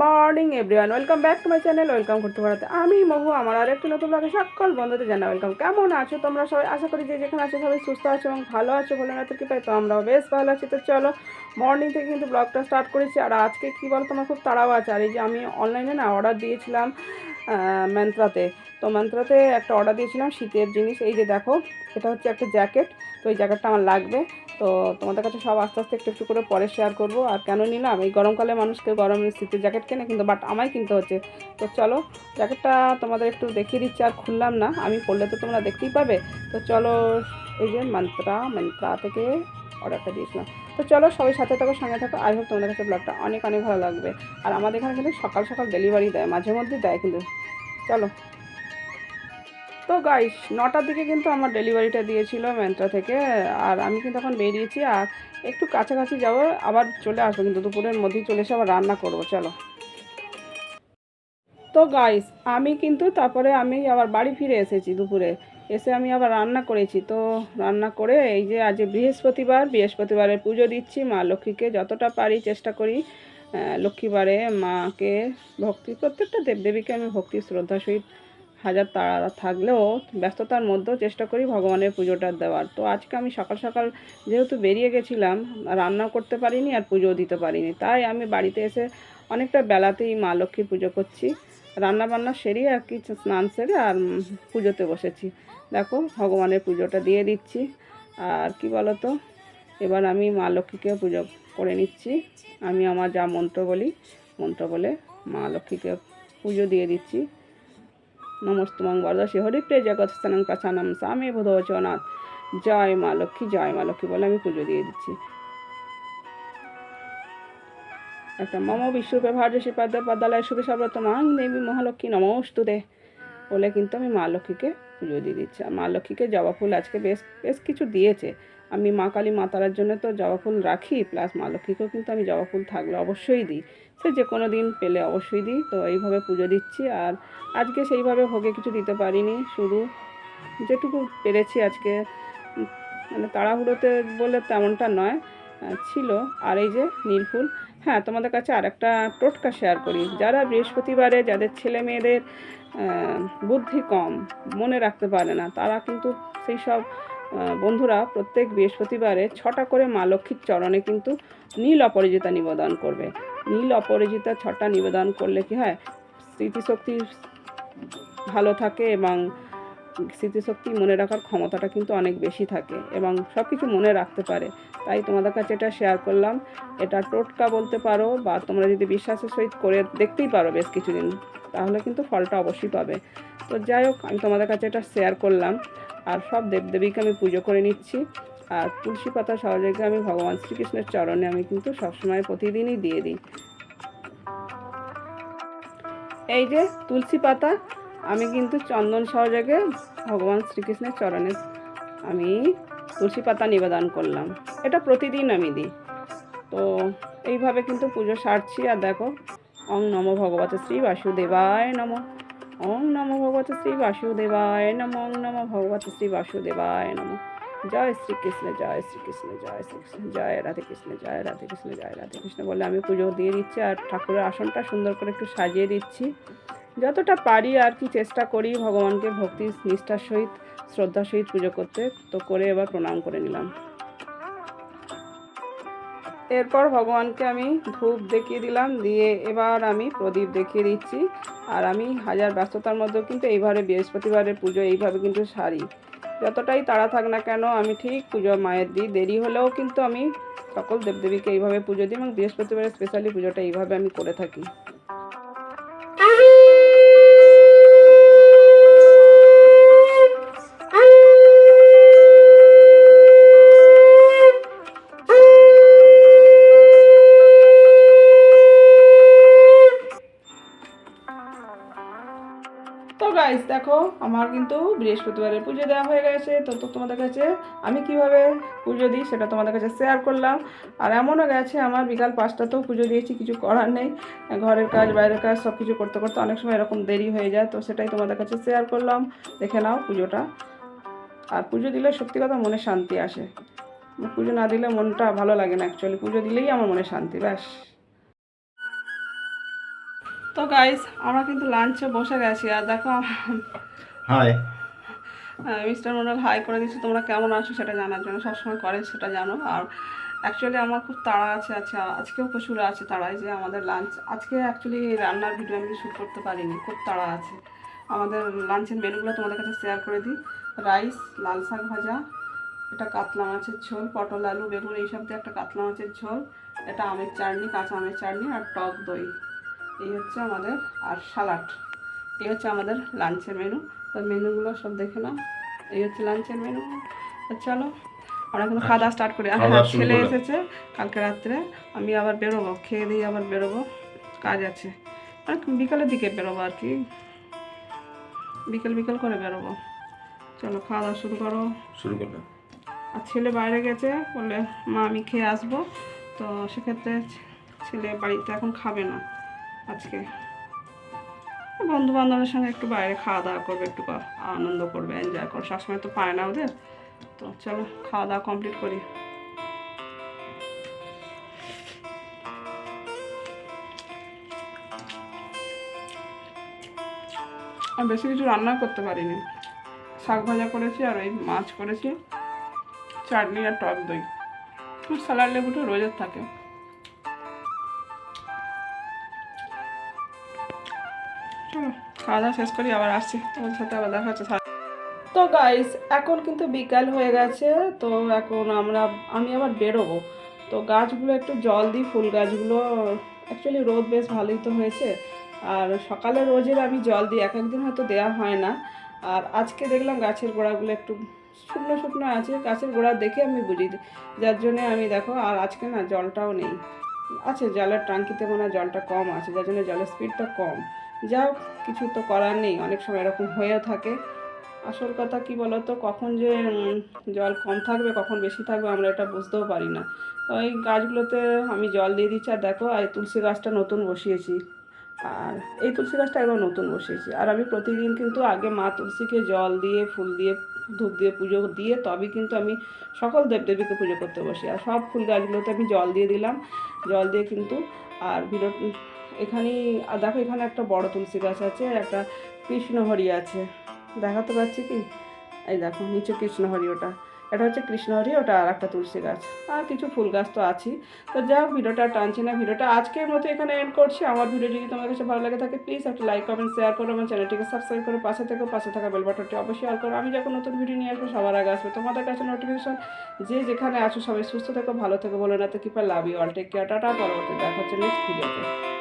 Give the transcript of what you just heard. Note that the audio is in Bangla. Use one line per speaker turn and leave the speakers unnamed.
Morning everyone, welcome back to my channel, welcome করতে পারাতে আমি মহু, আমার আর একটি নতুন ব্লগে সকল বন্ধুদের জানা ওয়েলকাম কেমন আছো তোমরা সবাই? আশা করি যে যেখানে আছো সবাই সুস্থ আছো এবং ভালো আছো বলে না কি পাই, তো আমরাও বেশ ভালো আছি। তো চলো, মর্নিং থেকে কিন্তু ব্লগটা স্টার্ট করেছি। আর আজকে কী বলো তোমার খুব তাড়াও আছে। আর এই যে আমি অনলাইনে না অর্ডার দিয়েছিলাম ম্যান্ত্রাতে তো ম্যান্ত্রাতে একটা অর্ডার দিয়েছিলাম, শীতের জিনিস। এই যে দেখো, এটা হচ্ছে একটা জ্যাকেট তো এই জ্যাকেটটা আমার লাগবে। তো তোমাদের কাছে সব আস্তে আস্তে একটু একটু করে পরে শেয়ার করব। আর কেন নিলাম? এই গরমকালে মানুষকে গরমে শীতের জ্যাকেট কেনে কিন্তু বাট আমায় কিনতে হচ্ছে। তো চলো জ্যাকেটটা তোমাদের একটু দেখিয়ে দিচ্ছি, আর খুললাম না। আমি পড়লে তো তোমরা দেখতেই পাবে। তো চলো, এই যে মন্ত্রা মন্ত্রা থেকে অর্ডারটা দিয়েছিলাম। তো চলো, সবাই সাথে থাকো, সঙ্গে থাকো। আই হোপ তোমাদের কাছে ব্লগটা অনেক অনেক ভালো লাগবে। আর আমাদের এখানে কিন্তু সকাল সকাল ডেলিভারি দেয় মাঝে মধ্যে দেয় কিন্তু। চলো। তো গাইস নটার দিকে কিন্তু আমার ডেলিভারিটা দিয়েছিল ম্যান্ত্রা থেকে, আর আমি কিন্তু এখন বেরিয়েছি, আর একটু কাছাকাছি যাব, আবার চলে আসব, কিন্তু দুপুরের মধ্যেই চলে এসে আবার রান্না করব, চলো। তো গাইস আমি কিন্তু তারপরে আমি আবার বাড়ি ফিরে এসেছি দুপুরে, এসে আমি আবার রান্না করেছি, তো রান্না করে এই যে আজ বৃহস্পতিবার, বৃহস্পতিবারের পুজো দিচ্ছি, মা লক্ষ্মীকে যতটা পারি চেষ্টা করি লক্ষ্মীবারে মাকে ভক্তি, প্রত্যেকটা দেবদেবীকে আমি ভক্তি শ্রদ্ধা সহিত হাজার তাড়া থাকলেও ব্যস্ততার মধ্যেও চেষ্টা করি ভগবানের পুজোটা দেওয়ার। তো আজকে আমি সকাল সকাল যেহেতু বেরিয়ে গেছিলাম, রান্না করতে পারিনি আর পুজো দিতে পারিনি। তাই আমি বাড়িতে এসে অনেকটা বেলাতেই মা লক্ষ্মীর পুজো করছি। রান্না বান্না সেরে আর কি স্নান সেরে আর পুজোতে বসেছি। দেখো ভগবানের পুজোটা দিয়ে দিচ্ছি। আর কি বলো তো এবার আমি মা লক্ষ্মীকে পুজো করে নিচ্ছি। আমি আমার যা মন্ত্র বলি, মন্ত্র বলে মা লক্ষ্মীকে পুজো দিয়ে দিচ্ছি। নমস্তমং বরদাসী হরিপ্রিয় জগৎ স্থানং পাচানম স্বামী বোধবচনাথ জয় মা লক্ষ্মী, জয় মা লক্ষ্মী বলে আমি পুজো দিয়ে দিচ্ছি। একটা মম বিশ্বরূপে ভার্য শ্রীপাদ পদালয় শুভে সর্বত মাং দেবী মহালক্ষ্মী নমস্তুতে বলে কিন্তু আমি মা লক্ষ্মীকে পুজো দিয়ে দিচ্ছি। আর মা লক্ষ্মীকে জবা ফুল আজকে বেশ বেশ কিছু দিয়েছে। আমি মা কালী মাতারার জন্য তো জবা ফুল রাখি প্লাস মা লক্ষ্মীকেও কিন্তু আমি জবা ফুল থাকলে অবশ্যই দিই। সে যে কোনো দিন পেলে অবশ্যই দিই, তো এইভাবে পুজো দিচ্ছি। আর আজকে সেইভাবে ভোগে কিছু দিতে পারিনি, শুধু যেটুকু পেরেছি আজকে। মানে তাড়াহুড়োতে বলে তেমনটা নয় ছিল। আর এই যে নীলফুল হ্যাঁ তোমাদের কাছে আর একটা টোটকা শেয়ার করি। যারা বৃহস্পতিবারে যাদের ছেলে মেয়েদের বুদ্ধি কম, মনে রাখতে পারে না, তারা কিন্তু সেই সব বন্ধুরা, প্রত্যেক বৃহস্পতিবারে ছটা করে মা লক্ষ্মীর চরণে কিন্তু নীল অপরাজিতা নিবেদন করবে। নীল অপরাজিতা ছটা নিবেদন করলে কি হয়? স্মৃতিশক্তি ভালো থাকে এবং স্মৃতিশক্তি মনে রাখার ক্ষমতাটা কিন্তু অনেক বেশি থাকে এবং সব কিছু মনে রাখতে পারে। তাই তোমাদের কাছে এটা শেয়ার করলাম। এটা টোটকা বলতে পারো বা তোমরা যদি বিশ্বাসের সহিত করে দেখতেই পারো বেশ কিছুদিন, তাহলে কিন্তু ফলটা অবশ্যই পাবে। তো যাই হোক, আমি তোমাদের কাছে এটা শেয়ার করলাম। আর সব দেবদেবীকে আমি পুজো করে নিচ্ছি। আর তুলসী পাতা সহযোগে আমি ভগবান শ্রীকৃষ্ণের চরণে আমি কিন্তু সবসময় প্রতিদিনই দিয়ে দিই। এই যে তুলসী পাতা, আমি কিন্তু চন্দন সহযোগে ভগবান শ্রীকৃষ্ণের চরণে আমি তুলসী পাতা নিবেদন করলাম। এটা প্রতিদিন আমি দিই। তো এইভাবে কিন্তু পুজো সারছি। আর দেখো অং নম ভগবতে শ্রী বাসুদেবায় নম। ওং নম ভগবত শ্রী বাসুদেবায় নম ওং নম ভগবত শ্রী বাসুদেবায় নম। জয় শ্রীকৃষ্ণ জয় শ্রীকৃষ্ণ জয় শ্রীকৃষ্ণ, জয় রাধে কৃষ্ণ, জয় রাধে কৃষ্ণ, জয় রাধে কৃষ্ণ বলে আমি পুজো দিয়ে দিচ্ছি আর ঠাকুরের আসনটা সুন্দর করে একটু সাজিয়ে দিচ্ছি। যতটা পারি আর কি চেষ্টা করি ভগবানকে ভক্তি নিষ্ঠার সহিত, শ্রদ্ধার সহিত পুজো করতে, তো করে এবার প্রণাম করে নিলাম। এরপর ভগবানকে আমি ধূপ দেখিয়ে দিলাম, দিয়ে এবার আমি প্রদীপ দেখিয়ে দিচ্ছি। আর আমি হাজার ব্যস্ততার মধ্যেও কিন্তু এইভাবে বৃহস্পতিবারের পুজো, এইভাবে কিন্তু সারি। যতটাই তাড়া থাক না কেন, আমি ঠিক পুজো মায়ের দিই। দেরি হলেও কিন্তু আমি সকল দেবদেবীকে এইভাবে পুজো দিই এবং বৃহস্পতিবারের স্পেশালি পুজোটা এইভাবে আমি করে থাকি। তো গাইস দেখো, আমার কিন্তু বৃহস্পতিবারের পুজো দেওয়া হয়ে গেছে। তো তো তোমাদের কাছে আমি কীভাবে পুজো দিই সেটা তোমাদের কাছে শেয়ার করলাম। আর এমনও গেছে, আমার বিকাল পাঁচটাতেও পুজো দিয়েছি, কিছু করার নেই। ঘরের কাজ, বাইরের কাজ সব কিছু করতে করতে অনেক সময় এরকম দেরি হয়ে যায়, তো সেটাই তোমাদের কাছে শেয়ার করলাম। দেখে নাও পুজোটা। আর পুজো দিলে সত্যি কথা মনে শান্তি আসে। পুজো না দিলে মনটা ভালো লাগে না অ্যাকচুয়ালি পুজো দিলেই আমার মনে শান্তি, ব্যাস। তো গাইস আমরা কিন্তু লাঞ্চে বসে গেছি। আর দেখো
হাই
মিস্টার মন্ডল হাই করে দিচ্ছি তোমরা কেমন আছো সেটা জানার জন্য। সবসময় করে সেটা জানো। আর অ্যাকচুয়ালি আমার খুব তাড়া আছে আচ্ছা আজকেও প্রচুর আছে তাড়াই যে আমাদের লাঞ্চ আজকে অ্যাকচুয়ালি রান্নার ভিডিও আমি শ্যুট করতে পারিনি। খুব তাড়া আছে। আমাদের লাঞ্চের মেনুগুলো তোমাদের কাছে শেয়ার করে দিই। রাইস লাল শাক ভাজা এটা কাতলা মাছের ঝোল পটল আলু বেগুন এইসব দিয়ে একটা কাতলা মাছের ঝোল এটা আমের চাটনি কাঁচা আমের চাটনি আর টক দই। এই হচ্ছে আমাদের আর সালাড। এই হচ্ছে আমাদের লাঞ্চের মেনু তো মেনুগুলো সব দেখে নাও। এই হচ্ছে লাঞ্চের মেনু তো চলো আমরা কিন্তু খাওয়া দাওয়া স্টার্ট করি। আর ছেলে এসেছে কালকে রাত্রে। আমি আবার বেরোবো খেয়ে দিয়ে আবার বেরোবো। কাজ আছে। আর বিকালের দিকে বেরোবো আর কি। বিকেল বিকেল করে বেরোবো। চলো খাওয়া দাওয়া শুরু করো।
শুরু করলাম
আর ছেলে বাইরে গেছে বললে মা আমি খেয়ে আসব। তো সেক্ষেত্রে ছেলে বাড়িতে এখন খাবে না। আজকে। বন্ধু বান্ধবের সঙ্গে একটু বাইরে খাওয়া দাওয়া করবে, একটু আনন্দ করবে এনজয় করবে। সবসময় তো পায় না ওদের। তো চলো খাওয়া দাওয়া কমপ্লিট করি। আর বেশি কিছু রান্না করতে পারিনি। শাক ভাজা করেছি আর ওই মাছ করেছি। চাটনি আর টক দই। স্যালাড লেবুটা রোজের থাকে। চলো খাওয়া দাওয়া শেষ করি, আবার আসছি। তোমার সাথে আবার দেখা হচ্ছে তো গাইস এখন কিন্তু বিকাল হয়ে গেছে, তো এখন আমরা আমি আবার বেরোবো। তো গাছগুলো একটু জল দিই, ফুল গাছগুলো। অ্যাকচুয়ালি রোদ বেশ ভালোই তো হয়েছে। আর সকালে রোজের আমি জল দিই, এক একদিন হয়তো দেওয়া হয় না। আর আজকে দেখলাম গাছের গোড়াগুলো একটু শুকনো শুকনো আছে, গাছের গোড়া দেখে আমি বুঝি। যার জন্য আমি দেখো, আর আজকে না জলটাও নেই। আছে, জলের ট্যাঙ্কিতে মনে হয় জলটা কম আছে, যার জন্য জলের স্পিডটা কম। যাও, কিছু তো করার নেই। অনেক সময় এরকম হয়েও থাকে। আসল কথা কি বলতো, কখন যে জল কম থাকবে, কখন বেশি থাকবে, আমরা এটা বুঝতেও পারি না। তো এই গাছগুলোতে আমি জল দিয়ে দিচ্ছি, আর দেখো, এই তুলসী গাছটা নতুন বসিয়েছি। আর এই তুলসী গাছটা একদম নতুন বসিয়েছি। আর আমি প্রতিদিন কিন্তু আগে মা তুলসীকে জল দিয়ে, ফুল দিয়ে, ধূপ দিয়ে পুজো দিয়ে, তবে কিন্তু আমি সকল দেবদেবীকে পুজো করতে বসি। আর সব ফুল গাছগুলোতে আমি জল দিয়ে দিলাম। জল দিয়ে কিন্তু আর বিরত এখানেই আর দেখো এখানে একটা বড় তুলসী গাছ আছে আর একটা কৃষ্ণহরি আছে। দেখাতে পাচ্ছি কি? এই দেখো, নিচে কৃষ্ণহরি ওটা। এটা হচ্ছে কৃষ্ণহরি, ওটা আর একটা তুলসী গাছ। আর কিছু ফুল গাছ তো আছেই। তো হোক, ভিডিওটা টানছি না। ভিডিওটা আজকের মতো এখানে এন্ড করছি। আমার ভিডিও যদি তোমার কাছে ভালো লাগে থাকে প্লিজ একটা লাইক কমেন্ট শেয়ার করো আমার চ্যানেলটিকে সাবস্ক্রাইব করো। পাশে থেকে, পাশে থাকা বেল বাটনটি অবশ্যই অল করো। আমি যখন নতুন ভিডিও নিয়ে আসব, সবার আগে আসবে। তোমাদের কাছে নোটিফিকেশন যে যেখানে আছো সবাই সুস্থ থেকো, ভালো থেকো, বলে না তো কিপা love you all take care tata, পরবর্তী দেখা হচ্ছে নেক্সট ভিডিওতে